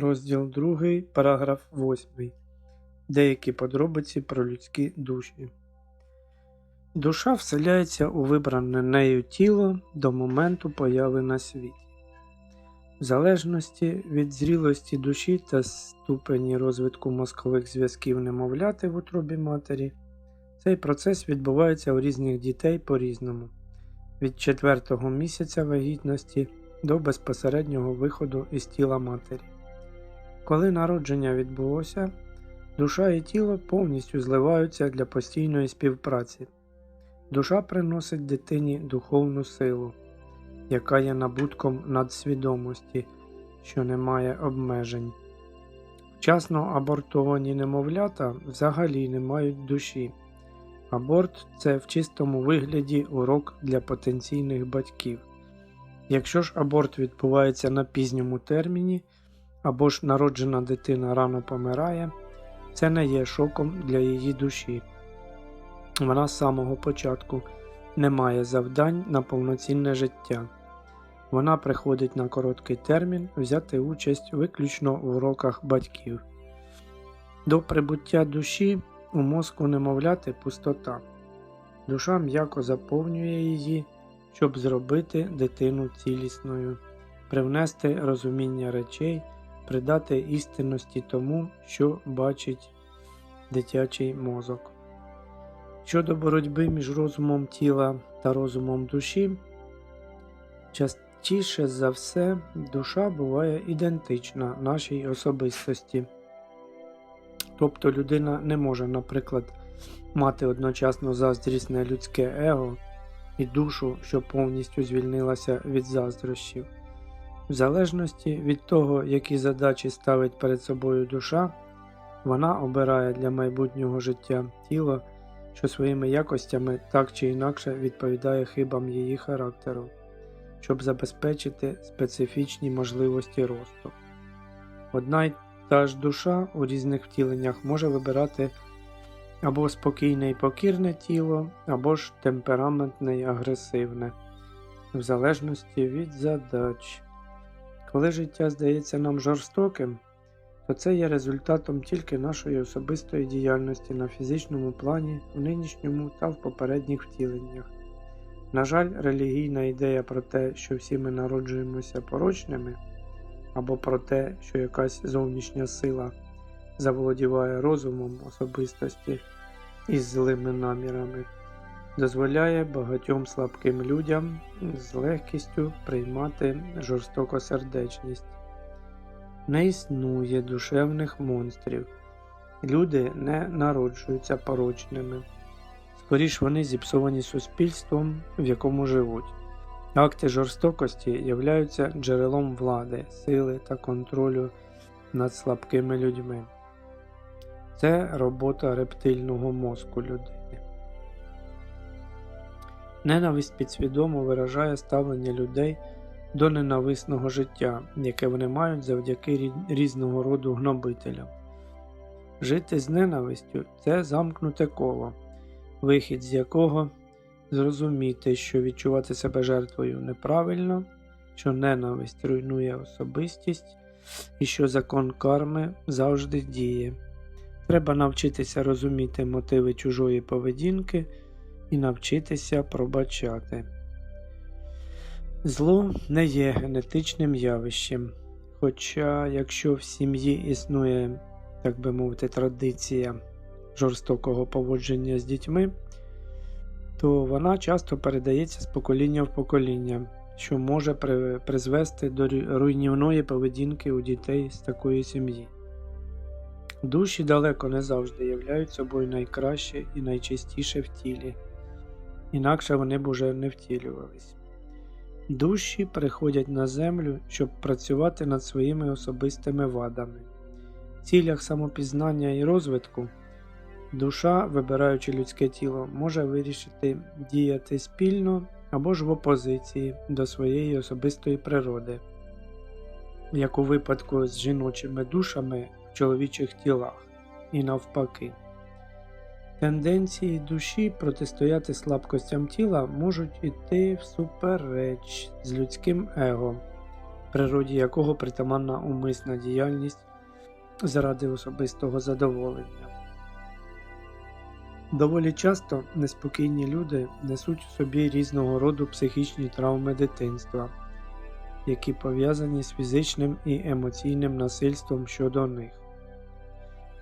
Розділ 2, параграф 8. Деякі подробиці про людські душі. Душа вселяється у вибране нею тіло до моменту появи на світі. В залежності від зрілості душі та ступені розвитку мозкових зв'язків немовляти в утробі матері, цей процес відбувається у різних дітей по-різному від четвертого місяця вагітності до безпосереднього виходу із тіла матері. Коли народження відбулося, душа і тіло повністю зливаються для постійної співпраці. Душа приносить дитині духовну силу, яка є набутком надсвідомості, що не має обмежень. Вчасно абортовані немовлята взагалі не мають душі. Аборт це в чистому вигляді урок для потенційних батьків. Якщо ж аборт відбувається на пізньому терміні, або ж народжена дитина рано помирає, це не є шоком для її душі. Вона з самого початку не має завдань на повноцінне життя. Вона приходить на короткий термін взяти участь виключно в уроках батьків. До прибуття душі у мозку немовляти пустота. Душа м'яко заповнює її, щоб зробити дитину цілісною, привнести розуміння речей придати істинності тому, що бачить дитячий мозок. Щодо боротьби між розумом тіла та розумом душі, частіше за все душа буває ідентична нашій особистості. Тобто людина не може, наприклад, мати одночасно заздрісне людське его і душу, що повністю звільнилася від заздрощів. В залежності від того, які задачі ставить перед собою душа, вона обирає для майбутнього життя тіло, що своїми якостями так чи інакше відповідає хибам її характеру, щоб забезпечити специфічні можливості росту. Одна й та ж душа у різних втіленнях може вибирати або спокійне і покірне тіло, або ж темпераментне і агресивне, в залежності від задач. Коли життя здається нам жорстоким, то це є результатом тільки нашої особистої діяльності на фізичному плані, в нинішньому та в попередніх втіленнях. На жаль, релігійна ідея про те, що всі ми народжуємося порочними, або про те, що якась зовнішня сила заволодіває розумом особистості із злими намірами дозволяє багатьом слабким людям з легкістю приймати жорстокосердечність. Не існує душевних монстрів. Люди не народжуються порочними. Скоріш вони зіпсовані суспільством, в якому живуть. Акти жорстокості являються джерелом влади, сили та контролю над слабкими людьми. Це робота рептильного мозку людини. Ненависть підсвідомо виражає ставлення людей до ненависного життя, яке вони мають завдяки різного роду гнобителям. Жити з ненавистю це замкнуте коло, вихід з якого зрозуміти, що відчувати себе жертвою неправильно, що ненависть руйнує особистість і що закон карми завжди діє. Треба навчитися розуміти мотиви чужої поведінки і навчитися пробачати. Зло не є генетичним явищем, хоча, якщо в сім'ї існує, так би мовити, традиція жорстокого поводження з дітьми, то вона часто передається з покоління в покоління, що може призвести до руйнівної поведінки у дітей з такої сім'ї. Душі далеко не завжди являють собою найкраще і найчистіше в тілі інакше вони б уже не втілювались. Душі приходять на землю, щоб працювати над своїми особистими вадами. В цілях самопізнання і розвитку душа, вибираючи людське тіло, може вирішити діяти спільно або ж в опозиції до своєї особистої природи, як у випадку з жіночими душами в чоловічих тілах, і навпаки. Тенденції душі протистояти слабкостям тіла можуть іти всупереч з людським его, природі якого притаманна умисна діяльність заради особистого задоволення. Доволі часто неспокійні люди несуть в собі різного роду психічні травми дитинства, які пов'язані з фізичним і емоційним насильством щодо них.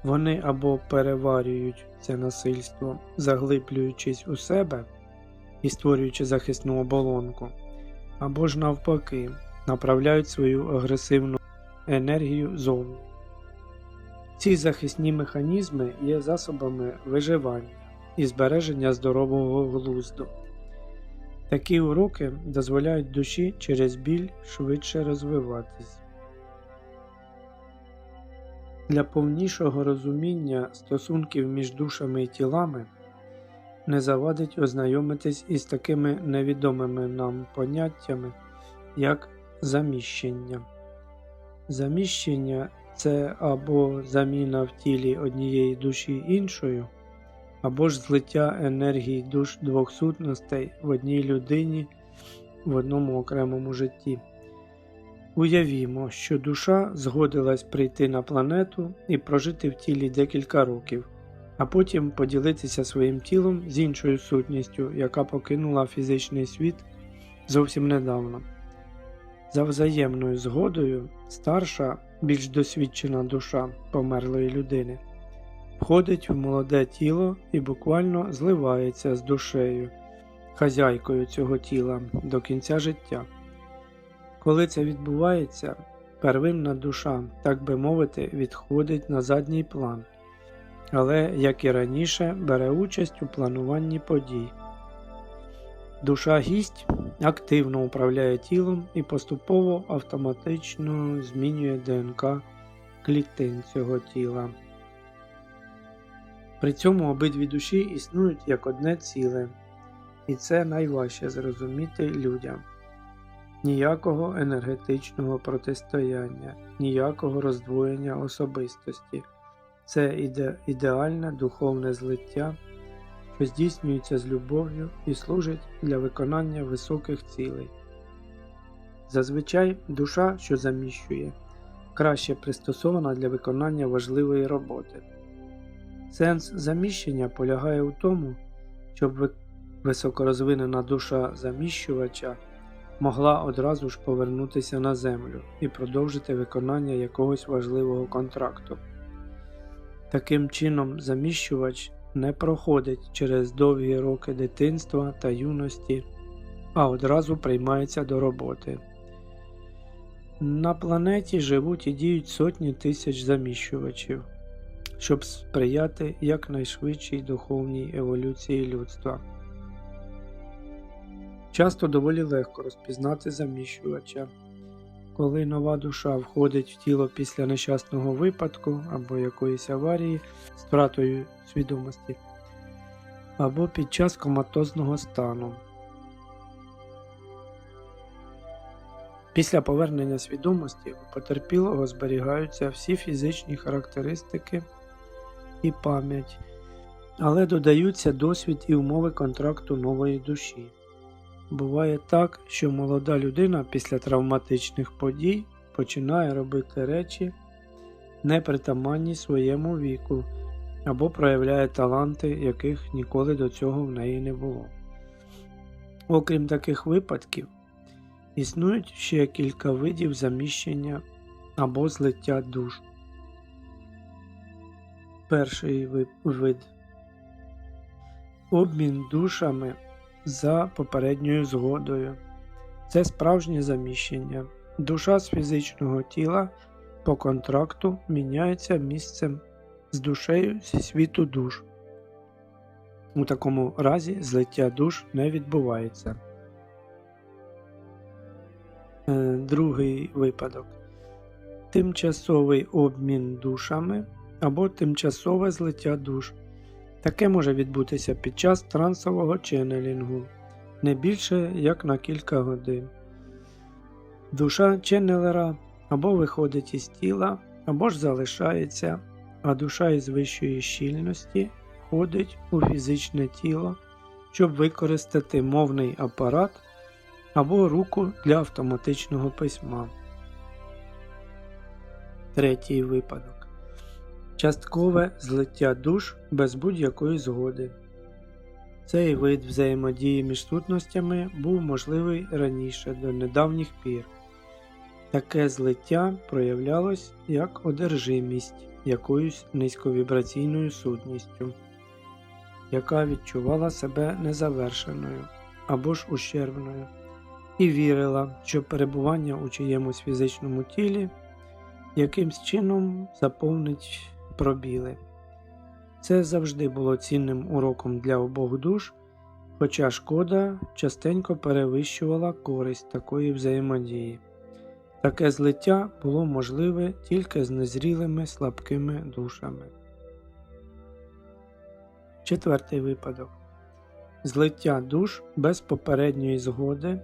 Вони або переварюють це насильство, заглиблюючись у себе і створюючи захисну оболонку, або ж навпаки, направляють свою агресивну енергію зовні. Ці захисні механізми є засобами виживання і збереження здорового глузду. Такі уроки дозволяють душі через біль швидше розвиватись. Для повнішого розуміння стосунків між душами і тілами не завадить ознайомитись із такими невідомими нам поняттями, як заміщення. Заміщення це або заміна в тілі однієї душі іншою, або ж злиття енергії душ двох сутностей в одній людині в одному окремому житті. Уявімо, що душа згодилась прийти на планету і прожити в тілі декілька років, а потім поділитися своїм тілом з іншою сутністю, яка покинула фізичний світ зовсім недавно. За взаємною згодою старша, більш досвідчена душа померлої людини входить в молоде тіло і буквально зливається з душею, хазяйкою цього тіла до кінця життя. Коли це відбувається, первинна душа, так би мовити, відходить на задній план, але, як і раніше, бере участь у плануванні подій. Душа гість активно управляє тілом і поступово автоматично змінює ДНК клітин цього тіла. При цьому обидві душі існують як одне ціле, і це найважче зрозуміти людям. Ніякого енергетичного протистояння, ніякого роздвоєння особистості. Це іде, ідеальне духовне злиття, що здійснюється з любов'ю і служить для виконання високих цілей. Зазвичай душа, що заміщує, краще пристосована для виконання важливої роботи. Сенс заміщення полягає у тому, щоб високорозвинена душа заміщувача могла одразу ж повернутися на землю і продовжити виконання якогось важливого контракту. Таким чином, заміщувач не проходить через довгі роки дитинства та юності, а одразу приймається до роботи. На планеті живуть і діють сотні тисяч заміщувачів, щоб сприяти якнайшвидшій духовній еволюції людства. Часто доволі легко розпізнати заміщувача. Коли нова душа входить в тіло після нещасного випадку або якоїсь аварії з втратою свідомості, або під час коматозного стану. Після повернення свідомості у потерпілого зберігаються всі фізичні характеристики і пам'ять, але додаються досвід і умови контракту нової душі. Буває так, що молода людина після травматичних подій починає робити речі, непритаманні своєму віку, або проявляє таланти, яких ніколи до цього в неї не було. Окрім таких випадків, існують ще кілька видів заміщення або злиття душ. Перший вид обмін душами за попередньою згодою. Це справжнє заміщення. Душа з фізичного тіла по контракту міняється місцем з душею зі світу душ. У такому разі злиття душ не відбувається. Е, Другий випадок. Тимчасовий обмін душами або тимчасове злиття душ. Таке може відбутися під час трансового ченнелінгу не більше як на кілька годин. Душа ченнелера або виходить із тіла, або ж залишається, а душа із вищої щільності входить у фізичне тіло, щоб використати мовний апарат або руку для автоматичного письма. Третій випадок. Часткове злиття душ без будь-якої згоди. Цей вид взаємодії між сутностями був можливий раніше до недавніх пір. Таке злиття проявлялось як одержимість якоюсь низьковібраційною сутністю, яка відчувала себе незавершеною або ж ущербною, і вірила, що перебування у чиємусь фізичному тілі якимсь чином заповнить пробіли. Це завжди було цінним уроком для обох душ, хоча шкода частенько перевищувала користь такої взаємодії. Таке злиття було можливе тільки з незрілими слабкими душами. Четвертий випадок злиття душ без попередньої згоди,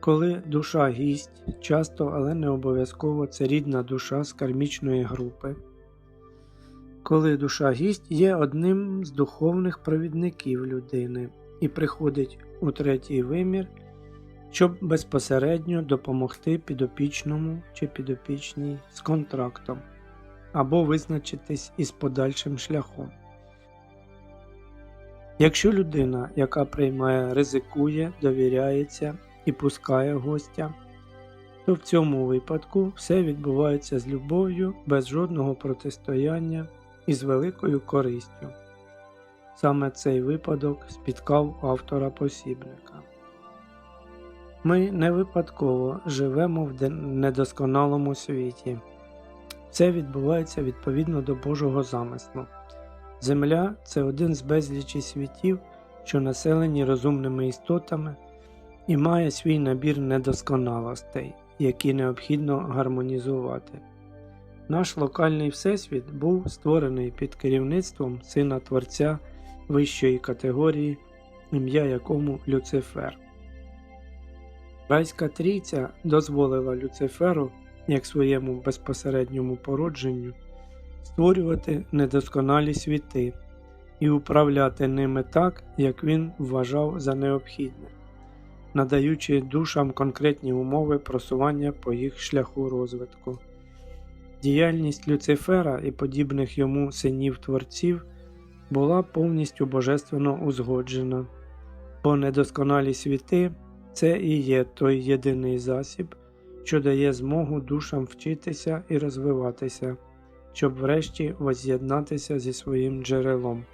коли душа гість, часто, але не обов'язково це рідна душа з кармічної групи. Коли душа гість є одним з духовних провідників людини і приходить у третій вимір, щоб безпосередньо допомогти підопічному чи підопічній з контрактом або визначитись із подальшим шляхом. Якщо людина, яка приймає, ризикує, довіряється і пускає гостя, то в цьому випадку все відбувається з любов'ю, без жодного протистояння і з великою користю. Саме цей випадок спіткав автора посібника. Ми не випадково живемо в недосконалому світі. Це відбувається відповідно до Божого замислу. Земля це один з безлічі світів, що населені розумними істотами і має свій набір недосконалостей, які необхідно гармонізувати. Наш локальний всесвіт був створений під керівництвом сина Творця вищої категорії, ім'я якому Люцифер. Райська трійця дозволила Люциферу, як своєму безпосередньому породженню, створювати недосконалі світи і управляти ними так, як він вважав за необхідне, надаючи душам конкретні умови просування по їх шляху розвитку. Діяльність Люцифера і подібних йому синів творців була повністю божественно узгоджена, бо недосконалі світи це і є той єдиний засіб, що дає змогу душам вчитися і розвиватися, щоб врешті воз'єднатися зі своїм джерелом.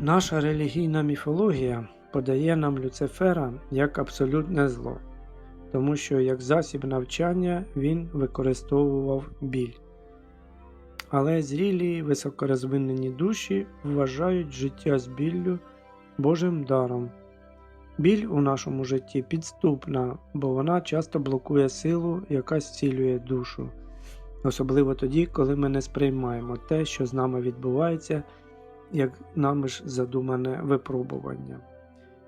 Наша релігійна міфологія подає нам Люцифера як абсолютне зло, тому що як засіб навчання він використовував біль. Але зрілі високорозвинені душі вважають життя з біллю Божим даром. Біль у нашому житті підступна, бо вона часто блокує силу, яка зцілює душу, особливо тоді, коли ми не сприймаємо те, що з нами відбувається, як нами ж задумане випробування.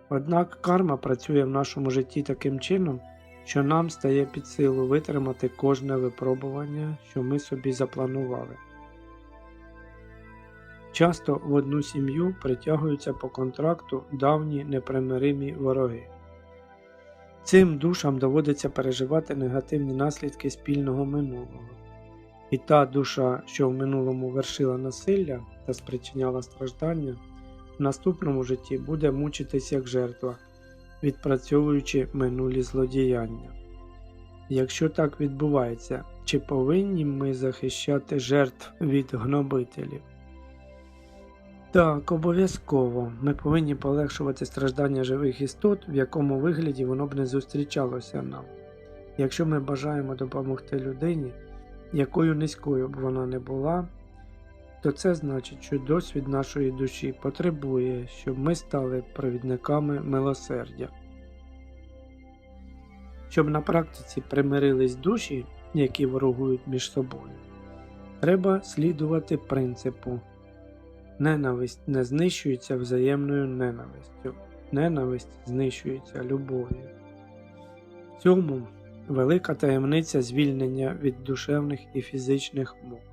Однак карма працює в нашому житті таким чином, що нам стає під силу витримати кожне випробування, що ми собі запланували. Часто в одну сім'ю притягуються по контракту давні непримиримі вороги. Цим душам доводиться переживати негативні наслідки спільного минулого. І та душа, що в минулому вершила насилля та спричиняла страждання, в наступному житті буде мучитись як жертва, відпрацьовуючи минулі злодіяння. Якщо так відбувається, чи повинні ми захищати жертв від гнобителів? Так, обов'язково. Ми повинні полегшувати страждання живих істот, в якому вигляді воно б не зустрічалося нам. Якщо ми бажаємо допомогти людині, якою низькою б вона не була, то це значить, що досвід нашої душі потребує, щоб ми стали провідниками милосердя. Щоб на практиці примирились душі, які ворогують між собою, треба слідувати принципу. Ненависть не знищується взаємною ненавистю, ненависть знищується любов'ю. В цьому велика таємниця звільнення від душевних і фізичних мук.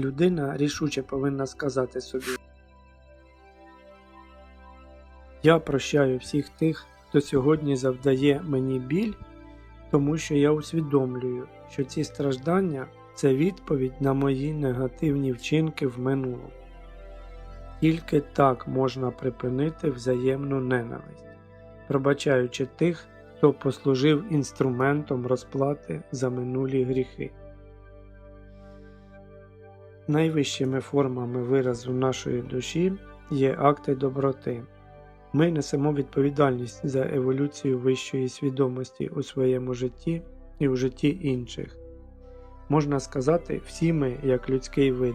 Людина рішуче повинна сказати собі: Я прощаю всіх тих, хто сьогодні завдає мені біль тому що я усвідомлюю, що ці страждання це відповідь на мої негативні вчинки в минулому. Тільки так можна припинити взаємну ненависть, пробачаючи тих, хто послужив інструментом розплати за минулі гріхи. Найвищими формами виразу нашої душі є акти доброти. Ми несемо відповідальність за еволюцію вищої свідомості у своєму житті і у житті інших. Можна сказати, всі ми, як людський вид,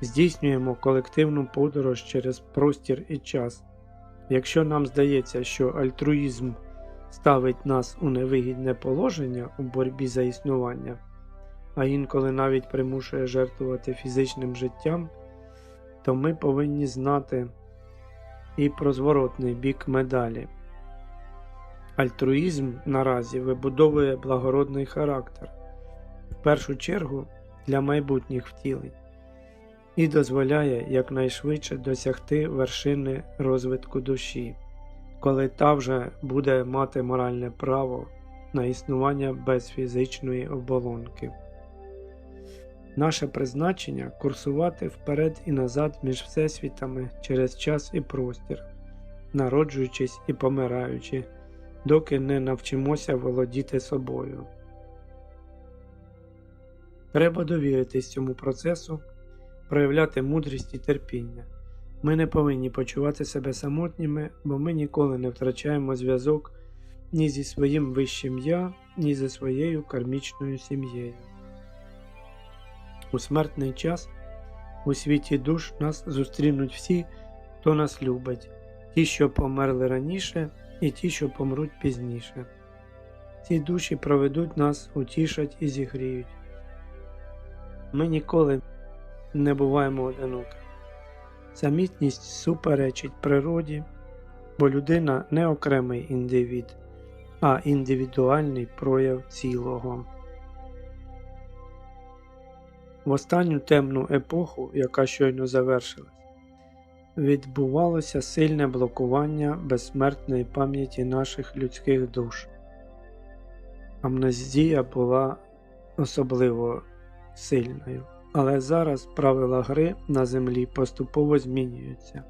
здійснюємо колективну подорож через простір і час. Якщо нам здається, що альтруїзм ставить нас у невигідне положення у боротьбі за існування, а інколи навіть примушує жертвувати фізичним життям, то ми повинні знати і про зворотний бік медалі. Альтруїзм наразі вибудовує благородний характер, в першу чергу для майбутніх втілень, і дозволяє якнайшвидше досягти вершини розвитку душі, коли та вже буде мати моральне право на існування без фізичної оболонки. Наше призначення курсувати вперед і назад між всесвітами через час і простір, народжуючись і помираючи, доки не навчимося володіти собою. Треба довіритись цьому процесу, проявляти мудрість і терпіння. Ми не повинні почувати себе самотніми, бо ми ніколи не втрачаємо зв'язок ні зі своїм вищим я, ні зі своєю кармічною сім'єю. У смертний час у світі душ нас зустрінуть всі, хто нас любить, ті, що померли раніше, і ті, що помруть пізніше. Ці душі проведуть нас, утішать і зігріють. Ми ніколи не буваємо одинокі. Самітність суперечить природі, бо людина не окремий індивід, а індивідуальний прояв цілого. В останню темну епоху, яка щойно завершилась, відбувалося сильне блокування безсмертної пам'яті наших людських душ. Амнезія була особливо сильною, але зараз правила гри на землі поступово змінюються.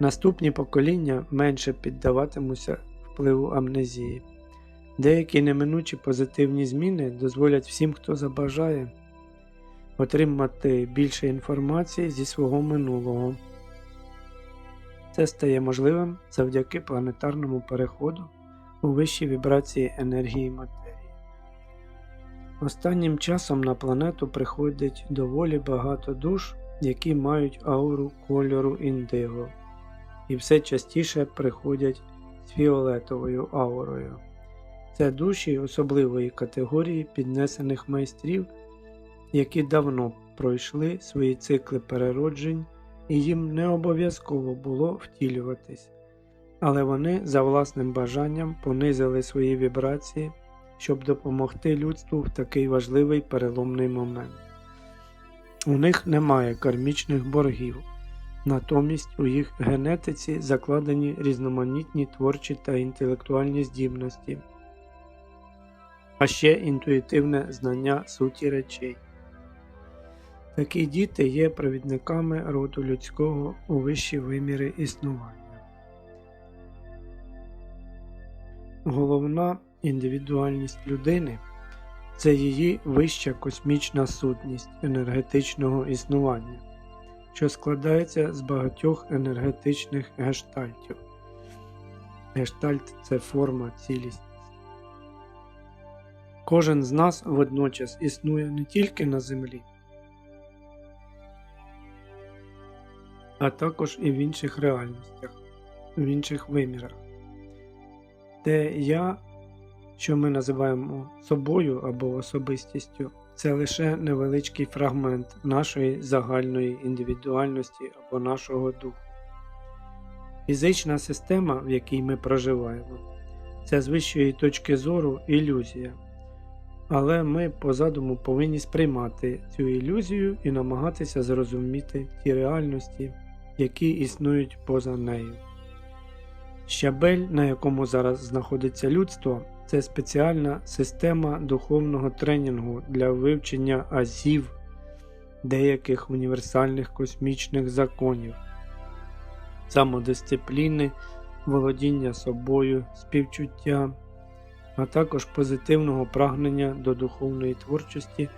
Наступні покоління менше піддаватимуться впливу амнезії. Деякі неминучі позитивні зміни дозволять всім, хто забажає отримати більше інформації зі свого минулого. Це стає можливим завдяки планетарному переходу у вищі вібрації енергії матерії. Останнім часом на планету приходить доволі багато душ, які мають ауру кольору індиго, і все частіше приходять з фіолетовою аурою. Це душі особливої категорії піднесених майстрів які давно пройшли свої цикли перероджень, і їм не обов'язково було втілюватись, але вони за власним бажанням понизили свої вібрації, щоб допомогти людству в такий важливий переломний момент. У них немає кармічних боргів, натомість у їх генетиці закладені різноманітні творчі та інтелектуальні здібності, а ще інтуїтивне знання суті речей. Такі діти є провідниками роду людського у вищі виміри існування. Головна індивідуальність людини це її вища космічна сутність енергетичного існування, що складається з багатьох енергетичних гештальтів. Гештальт це форма цілісність. Кожен з нас водночас існує не тільки на землі. А також і в інших реальностях, в інших вимірах. Те я, що ми називаємо собою або особистістю, це лише невеличкий фрагмент нашої загальної індивідуальності або нашого духу. Фізична система, в якій ми проживаємо, це з вищої точки зору ілюзія. Але ми по задуму повинні сприймати цю ілюзію і намагатися зрозуміти ті реальності, які існують поза нею. Щабель, на якому зараз знаходиться людство, це спеціальна система духовного тренінгу для вивчення азів деяких універсальних космічних законів, самодисципліни, володіння собою, співчуття, а також позитивного прагнення до духовної творчості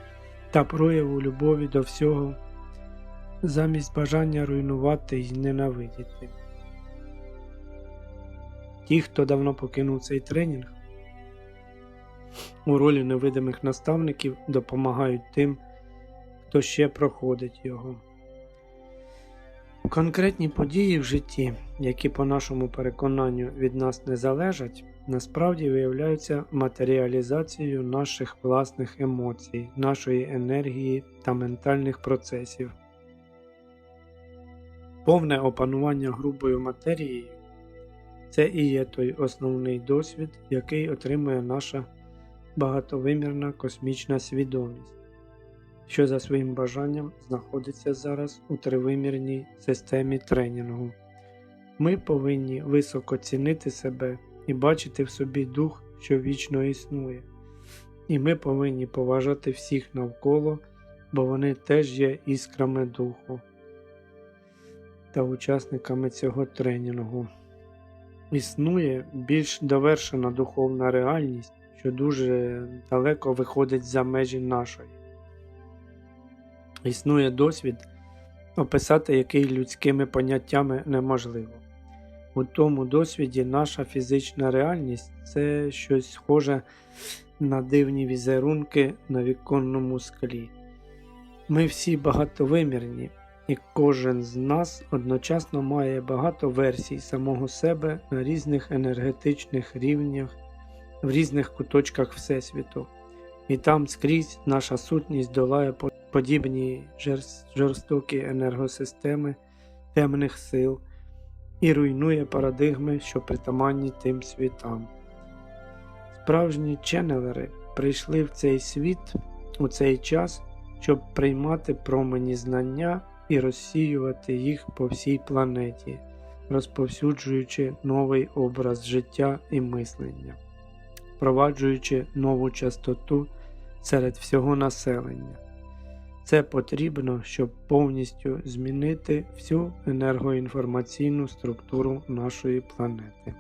та прояву любові до всього, замість бажання руйнувати і ненавидіти. Ті, хто давно покинув цей тренінг, у ролі невидимих наставників допомагають тим, хто ще проходить його. Конкретні події в житті, які по нашому переконанню від нас не залежать, насправді виявляються матеріалізацією наших власних емоцій, нашої енергії та ментальних процесів. Повне опанування грубою матерією це і є той основний досвід, який отримує наша багатовимірна космічна свідомість, що за своїм бажанням знаходиться зараз у тривимірній системі тренінгу. Ми повинні високо цінити себе і бачити в собі дух, що вічно існує. І ми повинні поважати всіх навколо, бо вони теж є іскрами духу та учасниками цього тренінгу. Існує більш довершена духовна реальність, що дуже далеко виходить за межі нашої. Існує досвід, описати який людськими поняттями неможливо. У тому досвіді наша фізична реальність це щось схоже на дивні візерунки на віконному склі. Ми всі багатовимірні, і кожен з нас одночасно має багато версій самого себе на різних енергетичних рівнях, в різних куточках Всесвіту. І там скрізь наша сутність долає подібні жорстокі енергосистеми темних сил і руйнує парадигми, що притаманні тим світам. Справжні ченнелери прийшли в цей світ у цей час, щоб приймати промені знання і розсіювати їх по всій планеті, розповсюджуючи новий образ життя і мислення, впроваджуючи нову частоту серед всього населення. Це потрібно, щоб повністю змінити всю енергоінформаційну структуру нашої планети.